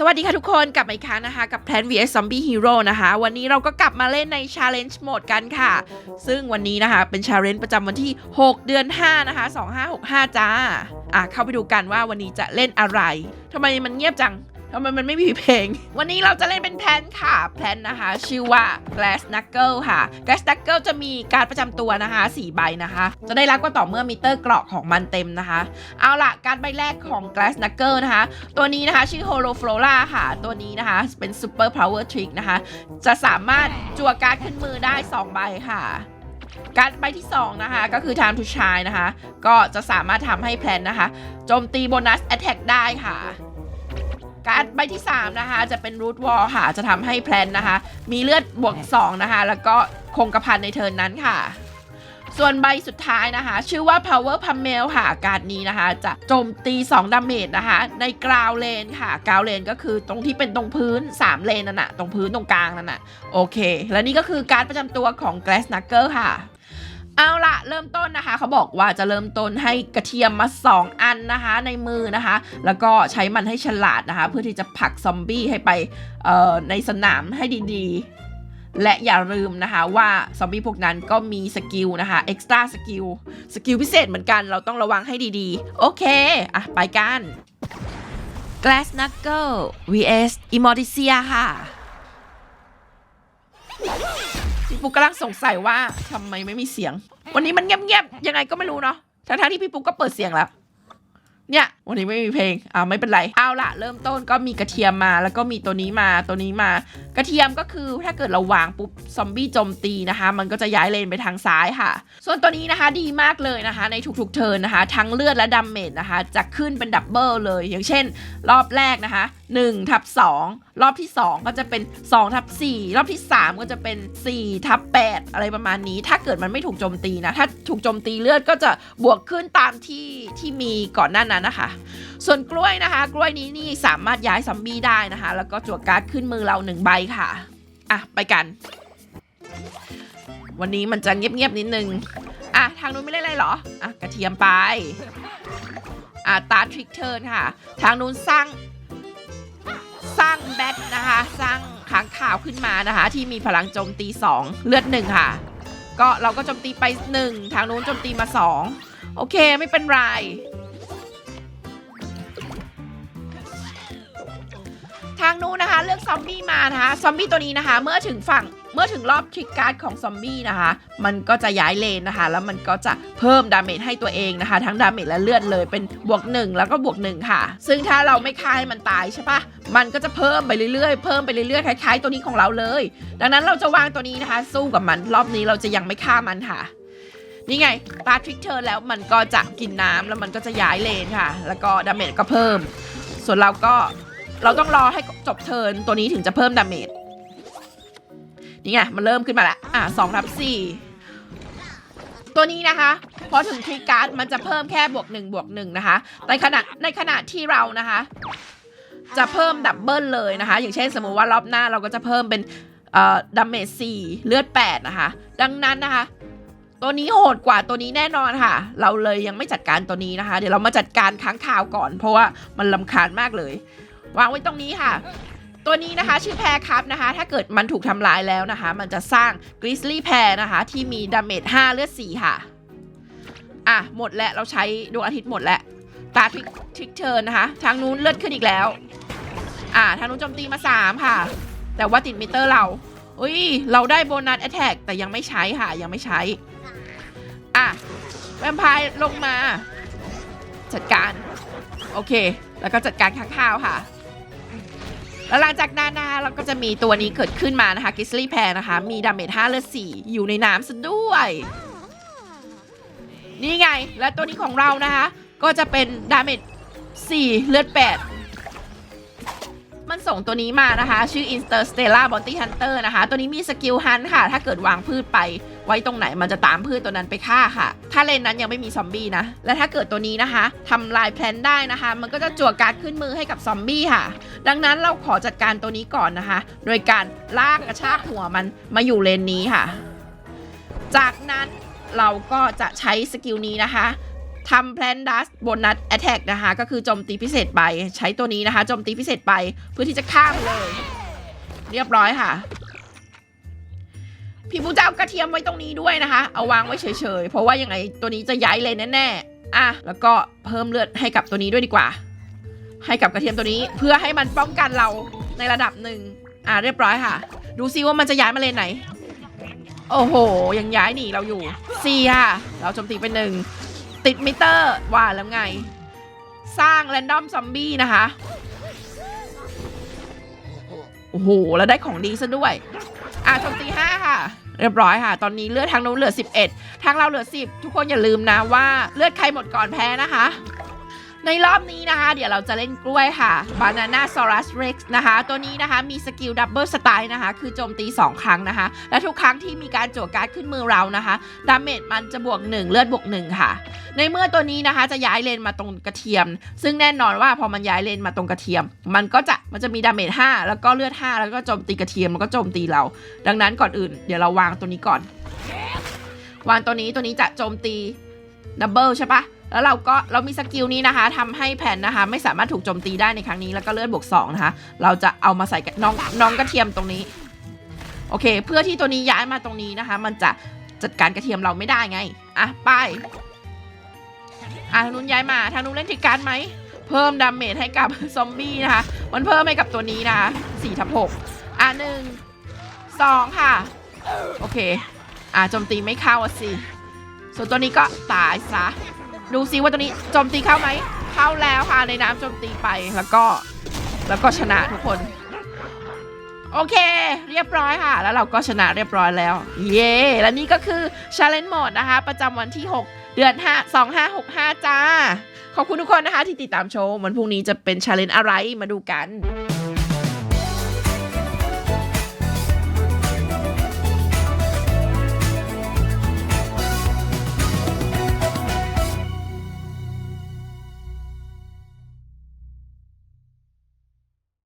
สวัสดีค่ะทุกคนกลับมาอีกครั้งนะคะ กับ Plan vs Zombie Hero นะคะ วันนี้เราก็กลับมาเล่นใน Challenge Mode กันค่ะ ซึ่งวันนี้นะคะ เป็น Challenge ประจำวันที่ 6 เดือน 5 นะคะ 2565 จ้า อะ เข้าไปดูกันว่าวันนี้จะเล่นอะไรทำไมมันเงียบจัง ทำไมมันไม่มีเพลง วันนี้เราจะเล่นเป็นแพลนค่ะ แพลนนะคะ ชื่อว่า Glass Knuckle ค่ะ Glass Knuckle จะมีการประจำตัวนะคะ4ใบนะคะ จะได้รับก็ต่อเมื่อมิเตอร์กราะของมันเต็มนะคะ เอาละการใบแรกของ Glass Knuckle นะคะ ตัวนี้นะคะชื่อ Holo Flora ค่ะ ตัวนี้นะคะเป็น Super Power Trick นะคะ จะสามารถจั่วการ์ดขึ้นมือได้ 2 ใบค่ะการใบที่ 2 นะคะ ก็คือ Time to Shine นะคะ ก็จะสามารถทำให้แพลนนะคะโจมตีโบนัส Attack ได้ค่ะ การใบที่ 3 นะคะ จะเป็น Root Wall ค่ะ จะทำให้แพลนนะคะ มีเลือดบวก 2 นะคะ แล้วก็คงกระพันในเทิร์นนั้นค่ะ ส่วนใบสุดท้ายนะคะ ชื่อว่า Power Pummel ค่ะ การนี้นะคะ จะโจมตี 2ดาเมจนะคะ ในกราวเลนค่ะกราวเลนก็คือตรงที่เป็นตรงพื้น 3 เลนนั่นน่ะ ตรงพื้นตรงกลางนั่นน่ะ โอเค และนี่ก็คือการประจำตัวของ Glass Knuckle ค่ะ เอาละเริ่มต้นนะคะเขาบอกว่าจะเริ่มต้นให้กระเทียมมา 2 อันนะคะในมือนะคะ แล้วก็ใช้มันให้ฉลาดนะคะ เพื่อที่จะผลักซอมบี้ให้ไปเอ่อในสนามให้ดีๆ และอย่าลืมนะคะว่าซอมบี้พวกนั้นก็มีสกิลนะคะเอ็กซ์ตร้าสกิลสกิลพิเศษเหมือนกันเราต้องระวังให้ดีๆ โอเค อะ ไปกัน Glass Knuckle vs Immortisia ค่ะ ปุ๊กกำลังสงสัยว่าทำไมไม่มีเสียง วันนี้มันเงียบๆยังไงก็ไม่รู้เนาะทั้งๆที่พี่ปุ๊กก็เปิดเสียงแล้ว เนี่ย วันนี้ไม่มีเพลงอ่าไม่เป็นไรเอาละเริ่มต้นก็มีกระเทียมมา แล้วก็มีตัวนี้มาตัวนี้มา กระเทียมก็คือถ้าเกิดเราวางปุ๊บซอมบี้โจมตีนะคะ มันก็จะย้ายเลนไปทางซ้ายค่ะ ส่วนตัวนี้นะคะดีมากเลยนะคะ ในทุกๆเทิร์นนะคะ ทั้งเลือดและดาเมจนะคะ จะขึ้นเป็นดับเบิลเลย อย่างเช่น รอบแรกนะคะ1ทับ2รอบที่ 2 ก็จะเป็น2ทับ4รอบที่ 3 ก็จะเป็น4ทับ8อะไรประมาณนี้ ถ้าเกิดมันไม่ถูกโจมตีนะ ถ้าถูกโจมตีเลือดก็จะบวกขึ้นตามที่ที่มีก่อนหน้านั้นนะคะส่วนกล้วยนะคะ กล้วยนี้นี่สามารถย้ายซอมบี้ได้นะคะ แล้วก็จั่วการ์ดขึ้นมือเราหนึ่งใบค่ะ อะ ไปกัน วันนี้มันจะเงียบๆนิดนึง อะ ทางนู้นไม่เล่นอะไรเหรอ อะ กระเทียมไป อะ ตาทริกเทิร์นค่ะ ทางนู้นสร้าง สร้างแบทนะคะ สร้างค้างข่าวขึ้นมานะคะ ที่มีพลังโจมตี 2 เลือดหนึ่งค่ะ ก็เราก็โจมตีไป 1 ทางนู้นโจมตีมา 2 โอเคไม่เป็นไรางนู้นนะคะ เลือกซอมบี้มานะคะ ซอมบี้ตัวนี้นะคะ เมื่อถึงฝั่งเมื่อถึงรอบทริกการ์ดของซอมบี้นะคะ มันก็จะย้ายเลนนะคะ แล้วมันก็จะเพิ่มดาเมจให้ตัวเองนะคะ ทั้งดาเมจและเลือดเลยเป็นบวก 1 แล้วก็บวก 1 ค่ะ ซึ่งถ้าเราไม่ฆ่าให้มันตายใช่ปะมันก็จะเพิ่มไปเรื่อยๆ เพิ่มไปเรื่อยๆ คล้ายๆ ตัวนี้ของเราเลย ดังนั้นเราจะวางตัวนี้นะคะ สู้กับมัน รอบนี้เราจะยังไม่ฆ่ามันค่ะ นี่ไงตาทริกเทิร์แล้วมันก็จะกินน้ำแล้วมันก็จะย้ายเลนค่ะ แล้วก็ดาเมจก็เพิ่ม ส่วนเราก็ เราต้องรอให้จบเทิร์นตัวนี้ถึงจะเพิ่มดาเมจนี่ไงมันเริ่มขึ้นมาแล้วอะสองทับสี่ตัวนี้นะคะพอถึงทริการ์ดมันจะเพิ่มแค่บวกหนึ่งบวกหนึ่งนะคะในขณะในขณะที่เรานะคะ จะเพิ่มดับเบิลเลยนะคะ อย่างเช่นสมมุติว่ารอบหน้าเราก็จะเพิ่มเป็นเอ่อดาเมจสี่เลือดแปดนะคะ ดังนั้นนะคะ ตัวนี้โหดกว่าตัวนี้แน่นอนค่ะ เราเลยยังไม่จัดการตัวนี้นะคะ เดี๋ยวเรามาจัดการค้างคาวก่อน เพราะว่ามันลำคาญมากเลย วางไว้ตรงนี้ค่ะ ตัวนี้นะคะชื่อแพรครับนะคะ ถ้าเกิดมันถูกทำลายแล้วนะคะ มันจะสร้างกริซลี่แพรนะคะ ที่มีดาเมจ5เลือด4ค่ะ อะ หมดแล้วเราใช้ดวงอาทิตย์หมดแล้วตาทริกทริกเทิร์นนะคะ ทางนู้นเลือดขึ้นอีกแล้ว อะทางนู้นโจมตีมา 3 ค่ะ แต่ว่าติดมิเตอร์เรา อุ้ย เราได้โบนัสแอตแทกแต่ยังไม่ใช้ค่ะ ยังไม่ใช้ อะแวมไพร์ลงมา จัดการ โอเค แล้วก็จัดการข้างข้าวค่ะ แล้วหลังจากนั้นนะคะเราก็จะมีตัวนี้เกิดขึ้นมานะคะกิสลี่แพรนะคะ มีดาเมจ5เลือด4อยู่ในน้ำซะด้วย นี่ไง และตัวนี้ของเรานะคะ ก็จะเป็นดาเมจ4เลือด8 มันส่งตัวนี้มานะคะ ชื่อ Interstellar Bounty Hunter นะคะ ตัวนี้มีสกิลฮันค่ะ ถ้าเกิดวางพืชไปไว้ตรงไหนมันจะตามพืชตัวนั้นไปฆ่าค่ะ ถ้าเลนนั้นยังไม่มีซอมบี้นะ และถ้าเกิดตัวนี้นะคะทำลายแพลนได้นะคะ มันก็จะจั่วการ์ดขึ้นมือให้กับซอมบี้ค่ะ ดังนั้นเราขอจัดการตัวนี้ก่อนนะคะ โดยการลากกระชากหัวมันมาอยู่เลนนี้ค่ะ จากนั้นเราก็จะใช้สกิลนี้นะคะ ทำ Plan d u s t Bonus Attack นะคะ ก็คือโจมตีพิเศษไป ใช้ตัวนี้นะคะโจมตีพิเศษไปเพื่อที่จะข้ามเลย เรียบร้อยค่ะ พี่ผู้เจ้ากระเทียมไว้ตรงนี้ด้วยนะคะ เอาวางไว้เฉยๆ เพราะว่ายังไงตัวนี้จะย้ายเลนแน่ๆอะแล้วก็เพิ่มเลือดให้กับตัวนี้ด้วยดีกว่า ให้กับกระเทียมตัวนี้เพื่อให้มันป้องกันเราในระดับหนึ่งอะเรียบร้อยค่ะ ดูซิว่ามันจะย้ายมาเลนไหน โอ้โห ยังย้ายหนีเราอยู่สี่ค่ะ เราโจมตีไปหนึ่ง ติดมิเตอร์ ว่าแล้วไง สร้างแรนดอมซอมบี้นะคะ โอ้โห แล้วได้ของดีซะด้วย อะชมตีห้าค่ะ เรียบร้อยค่ะ ตอนนี้เลือดทางนู้นเหลือ 11 ทางเราเหลือ 10 ทุกคนอย่าลืมนะว่าเลือดใครหมดก่อนแพ้นะคะ ในรอบนี้นะคะ เดี๋ยวเราจะเล่นกล้วยค่ะ Banana Saurus Rex นะคะ ตัวนี้นะคะมีสกิลดับเบิลสไตล์นะคะ คือโจมตี 2 ครั้งนะคะ และทุกครั้งที่มีการจั่วการ์ดขึ้นมือเรานะคะ ดาเมจมันจะบวก 1 เลือดบวก 1 ค่ะ ในเมื่อตัวนี้นะคะจะย้ายเลนมาตรงกระเทียม ซึ่งแน่นอนว่าพอมันย้ายเลนมาตรงกระเทียม มันก็จะมันจะมีดาเมจ5แล้วก็เลือด 5 แล้วก็โจมตีกระเทียมแล้วก็โจมตีเรา ดังนั้นก่อนอื่น เดี๋ยวเราวางตัวนี้ก่อน วางตัวนี้ตัวนี้จะโจมตีดับเบิลใช่ปะ แล้วเราก็เรามีสกิลนี้นะคะทำให้แผ่นนะคะ ไม่สามารถถูกโจมตีได้ในครั้งนี้แล้วก็เลือดบวก2นะคะ เราจะเอามาใส่กับน้องน้องกระเทียมตรงนี้ โอเค เพื่อที่ตัวนี้ย้ายมาตรงนี้นะคะ มันจะจัดการกระเทียมเราไม่ได้ไงอะไปอะทางนู้นย้ายมาทางนู้นเล่นทิกการไหมเพิ่มดาเมจให้กับซอมบี้นะคะ มันเพิ่มให้กับตัวนี้นะคะ4ทับ6อะหนึ่งสองค่ะ โอเค อะโจมตีไม่เข้าสิ ส่วนตัวนี้ก็ตายซะ ดูซิว่าตัวนี้โจมตีเข้าไหมเข้าแล้วค่ะในน้ำโจมตีไปแล้วก็แล้วก็ชนะทุกคน โอเค เรียบร้อยค่ะ แล้วเราก็ชนะเรียบร้อยแล้ว เย้และนี่ก็คือ Challenge Mode นะคะ ประจำวันที่ 6 เดือน 5 2565 จ้า ขอบคุณทุกคนนะคะที่ติดตามโชมวันพรุ่งนี้จะเป็น Challenge อะไรมาดูกัน